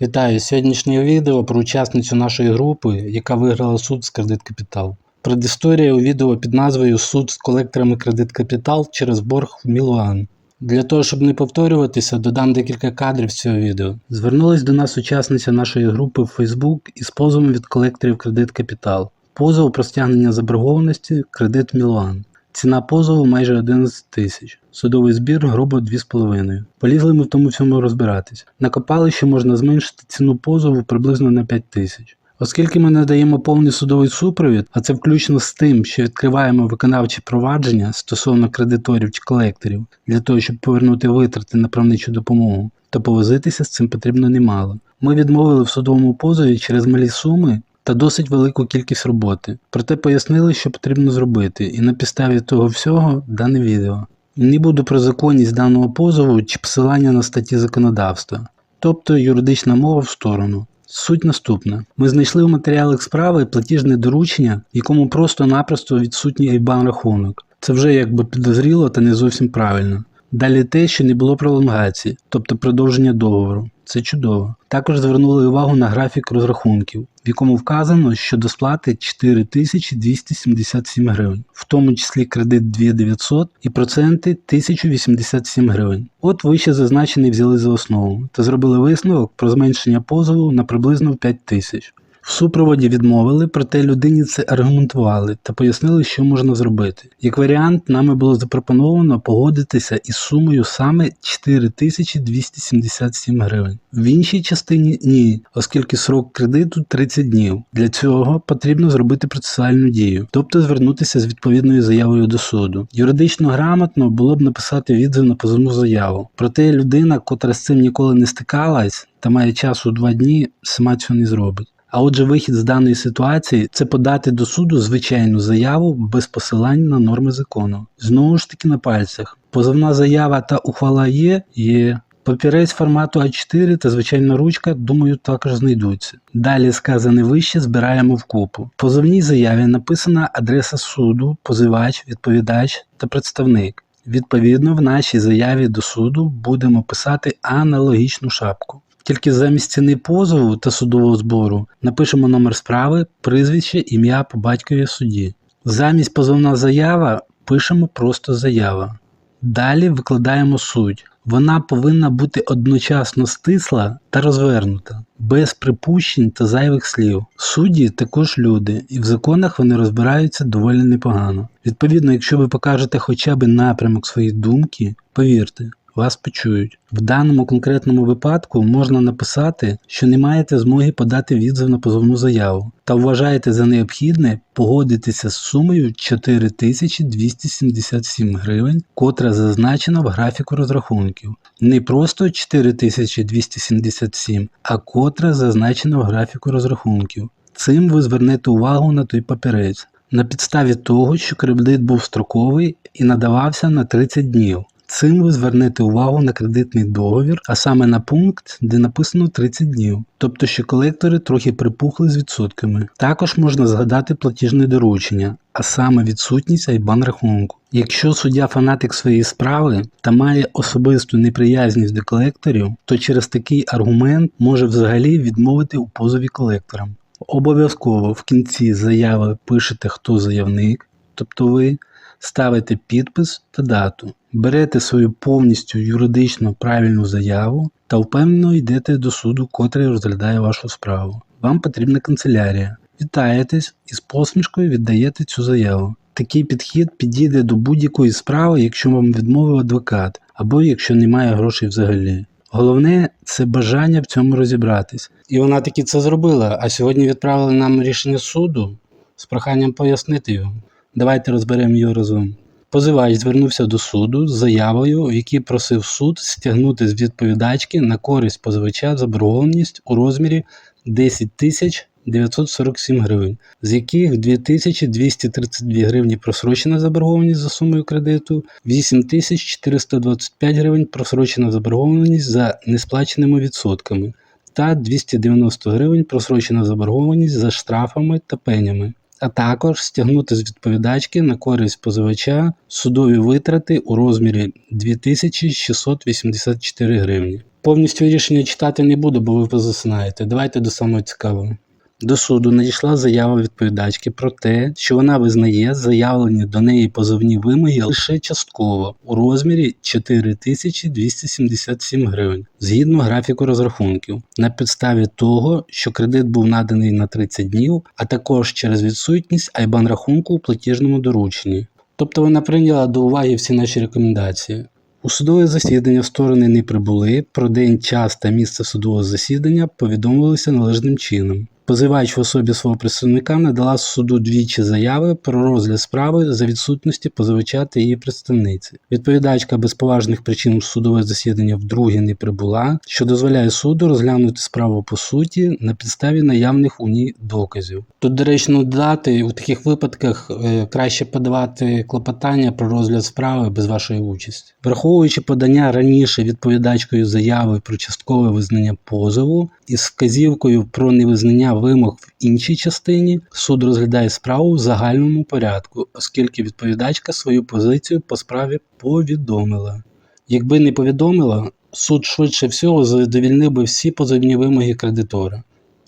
Вітаю! Сьогоднішнє відео про учасницю нашої групи, яка виграла суд з кредит капітал. Предісторія у відео під назвою Суд з колекторами кредит капітал через борг в Мілуан. Для того, щоб не повторюватися, додам декілька кадрів з цього відео. Звернулась до нас учасниця нашої групи в Facebook із позовом від колекторів кредит капітал. Позов про стягнення заборгованості кредит Мілуан. Ціна позову майже 11 тисяч. Судовий збір грубо 2,5. Полізли ми в тому всьому розбиратись. Накопали, що можна зменшити ціну позову приблизно на 5 тисяч. Оскільки ми надаємо повний судовий супровід, а це включно з тим, що відкриваємо виконавчі провадження стосовно кредиторів чи колекторів для того, щоб повернути витрати на правничу допомогу, то повозитися з цим потрібно немало. Ми відмовили в судовому позові через малі суми та досить велику кількість роботи. Проте пояснили, що потрібно зробити, і на підставі того всього дане відео. Не буду про законність даного позову чи посилання на статті законодавства, тобто юридична мова в сторону. Суть наступна: ми знайшли в матеріалах справи платіжне доручення, якому просто-напросто відсутній IBAN рахунок. Це вже якби підозріло та не зовсім правильно. Далі те, що не було пролонгації, тобто продовження договору. Це чудово. Також звернули увагу на графік розрахунків, в якому вказано, що до сплати 4277 гривень, в тому числі кредит 2900 і проценти 1087 гривень. От вище зазначений взяли за основу та зробили висновок про зменшення позову на приблизно 5 тисяч. В супроводі відмовили, проте людині це аргументували та пояснили, що можна зробити. Як варіант, нами було запропоновано погодитися із сумою саме 4277 гривень. В іншій частині ні, оскільки срок кредиту 30 днів. Для цього потрібно зробити процесуальну дію, тобто звернутися з відповідною заявою до суду. Юридично грамотно було б написати відзив на позовну заяву. Проте людина, котра з цим ніколи не стикалась та має часу 2 дні, сама цього не зробить. А отже, вихід з даної ситуації це подати до суду звичайну заяву без посилань на норми закону. Знову ж таки на пальцях. Позовна заява та ухвала є, є. Папірець формату А4 та звичайна ручка, думаю, також знайдуться. Далі сказане вище збираємо в купу. В позовній заяві написана адреса суду, позивач, відповідач та представник. Відповідно, в нашій заяві до суду будемо писати аналогічну шапку. Тільки замість ціни позову та судового збору напишемо номер справи, прізвище, ім'я по батькові в суді. Замість позовна заява пишемо просто заява. Далі викладаємо суть. Вона повинна бути одночасно стисла та розвернута, без припущень та зайвих слів. Судді також люди, і в законах вони розбираються доволі непогано. Відповідно, якщо ви покажете хоча б напрямок своєї думки, повірте, вас почують. В даному конкретному випадку можна написати, що не маєте змоги подати відзив на позовну заяву та вважаєте за необхідне погодитися з сумою 4277 гривень, котра зазначена в графіку розрахунків. Не просто 4277, а котра зазначена в графіку розрахунків. Цим ви звернете увагу на той папірець. На підставі того, що кредит був строковий і надавався на 30 днів. Цим ви звернете увагу на кредитний договір, а саме на пункт, де написано 30 днів, тобто що колектори трохи припухли з відсотками. Також можна згадати платіжне доручення, а саме відсутність айбан рахунку. Якщо суддя фанатик своєї справи та має особисту неприязність до колекторів, то через такий аргумент може взагалі відмовити у позові колекторам. Обов'язково в кінці заяви пишете, хто заявник, тобто ви ставите підпис та дату, берете свою повністю юридично правильну заяву та впевнено йдете до суду, котрий розглядає вашу справу. Вам потрібна канцелярія. Вітаєтесь і з посмішкою віддаєте цю заяву. Такий підхід підійде до будь-якої справи, якщо вам відмовив адвокат, або якщо немає грошей взагалі. Головне це бажання в цьому розібратись. І вона таки це зробила, а сьогодні відправили нам рішення суду з проханням пояснити його. Давайте розберемо його разом. Позивач звернувся до суду з заявою, в якій просив суд стягнути з відповідачки на користь позивача заборгованість у розмірі 10 тисяч 947 гривень, з яких 2232 гривні просрочена заборгованість за сумою кредиту, 8425 гривень просрочена заборгованість за несплаченими відсотками та 290 гривень просрочена заборгованість за штрафами та пенями а також стягнути з відповідачки на користь позивача судові витрати у розмірі 2684 гривні. Повністю рішення читати не буду, бо ви позасинаєте. Давайте до самого цікавого. До суду надійшла заява відповідачки про те, що вона визнає заявлені до неї позовні вимоги лише частково у розмірі 4277 гривень згідно графіку розрахунків, на підставі того, що кредит був наданий на 30 днів, а також через відсутність айбан рахунку у платіжному дорученні. Тобто вона прийняла до уваги всі наші рекомендації. У судове засідання сторони не прибули, про день, час та місце судового засідання повідомилися належним чином. Позивач в особі свого представника надала суду двічі заяви про розгляд справи за відсутності позивача та її представниці. Відповідачка без поважних причин судове засідання вдруге не прибула, що дозволяє суду розглянути справу по суті на підставі наявних у ній доказів. Тут доречно додати, у таких випадках е, краще подавати клопотання про розгляд справи без вашої участі. Враховуючи подання раніше відповідачкою заяви про часткове визнання позову із вказівкою про невизнання вимог в іншій частині, суд розглядає справу в загальному порядку, оскільки відповідачка свою позицію по справі повідомила. Якби не повідомила, суд швидше всього задовільнив би всі позовні вимоги кредитора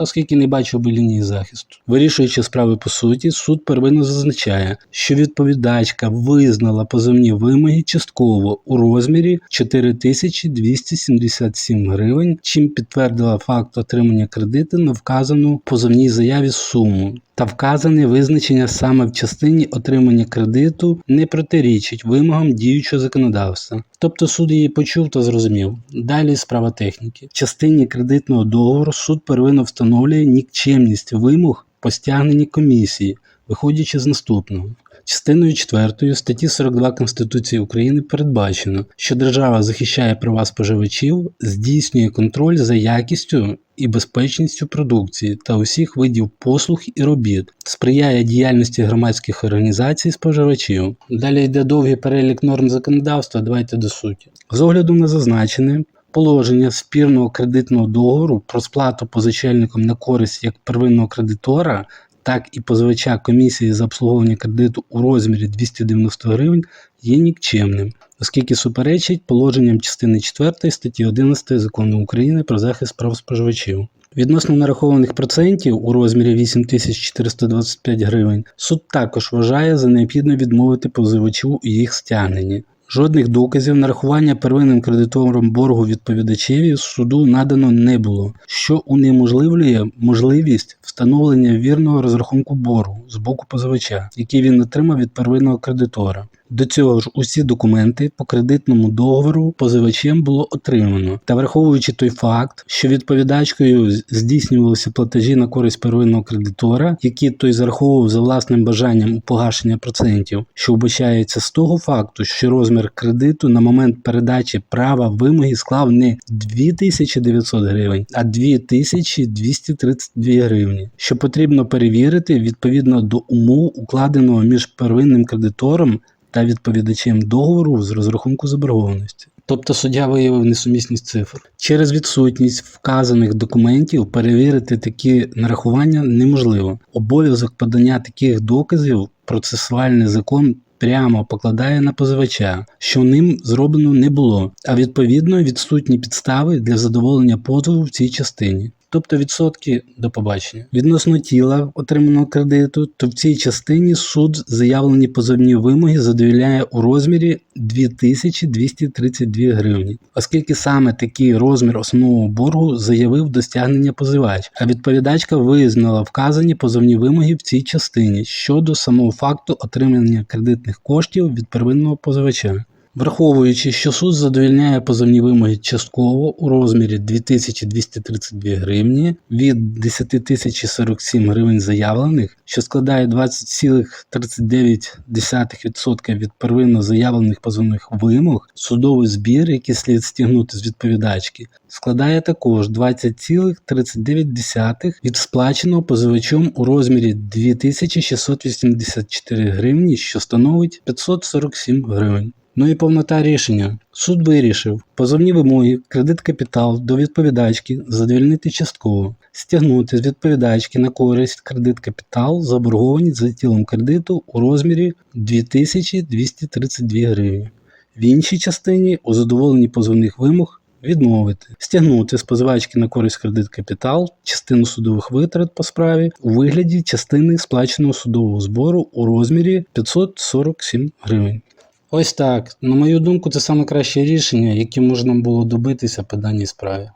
оскільки не бачив би лінії захисту. Вирішуючи справи по суті, суд первинно зазначає, що відповідачка визнала позовні вимоги частково у розмірі 4277 гривень, чим підтвердила факт отримання кредиту на вказану позовній заяві суму. Та вказане визначення саме в частині отримання кредиту не протирічить вимогам діючого законодавства. Тобто суд її почув та зрозумів. Далі справа техніки. В частині кредитного договору суд первинно встановлює нікчемність вимог по стягненні комісії, виходячи з наступного. Частиною 4 статті 42 Конституції України передбачено, що держава захищає права споживачів, здійснює контроль за якістю і безпечністю продукції та усіх видів послуг і робіт, сприяє діяльності громадських організацій споживачів. Далі йде довгий перелік норм законодавства. Давайте до суті. З огляду на зазначене. Положення спірного кредитного договору про сплату позичальником на користь як первинного кредитора так і позивача комісії за обслуговування кредиту у розмірі 290 гривень є нікчемним, оскільки суперечить положенням частини 4 статті 11 закону України про захист прав споживачів. Відносно нарахованих процентів у розмірі 8425 гривень суд також вважає за необхідно відмовити позивачу у їх стягненні. Жодних доказів нарахування первинним кредитором боргу відповідачеві суду надано не було, що унеможливлює можливість встановлення вірного розрахунку боргу з боку позивача, який він отримав від первинного кредитора. До цього ж усі документи по кредитному договору позивачем було отримано, та враховуючи той факт, що відповідачкою здійснювалися платежі на користь первинного кредитора, які той зараховував за власним бажанням у погашення процентів, що вбачається з того факту, що розмір кредиту на момент передачі права вимоги склав не 2900 гривень, а 2232 гривні, що потрібно перевірити відповідно до умов, укладеного між первинним кредитором та відповідачем договору з розрахунку заборгованості. Тобто суддя виявив несумісність цифр. Через відсутність вказаних документів перевірити такі нарахування неможливо. Обов'язок подання таких доказів процесуальний закон прямо покладає на позивача, що ним зроблено не було, а відповідно відсутні підстави для задоволення позову в цій частині тобто відсотки до побачення. Відносно тіла отриманого кредиту, то в цій частині суд заявлені позовні вимоги задовільняє у розмірі 2232 гривні, оскільки саме такий розмір основного боргу заявив до стягнення позивач, а відповідачка визнала вказані позовні вимоги в цій частині щодо самого факту отримання кредитних коштів від первинного позивача. Враховуючи, що суд задовільняє позовні вимоги частково у розмірі 2232 гривні від 10 047 гривень заявлених, що складає 20,39% від первинно заявлених позовних вимог, судовий збір, який слід стягнути з відповідачки, складає також 20,39 від сплаченого позивачом у розмірі 2684 гривні, що становить 547 гривень. Ну і повнота рішення. Суд вирішив позовні вимоги, кредит капітал до відповідачки задовільнити частково, стягнути з відповідачки на користь кредит капітал заборгованість за тілом кредиту у розмірі 2232 гривні. В іншій частині у задоволенні позовних вимог відмовити, стягнути з позивачки на користь кредит капітал частину судових витрат по справі у вигляді частини сплаченого судового збору у розмірі 547 гривень. Ось так. На мою думку, це найкраще рішення, яке можна було добитися по даній справі.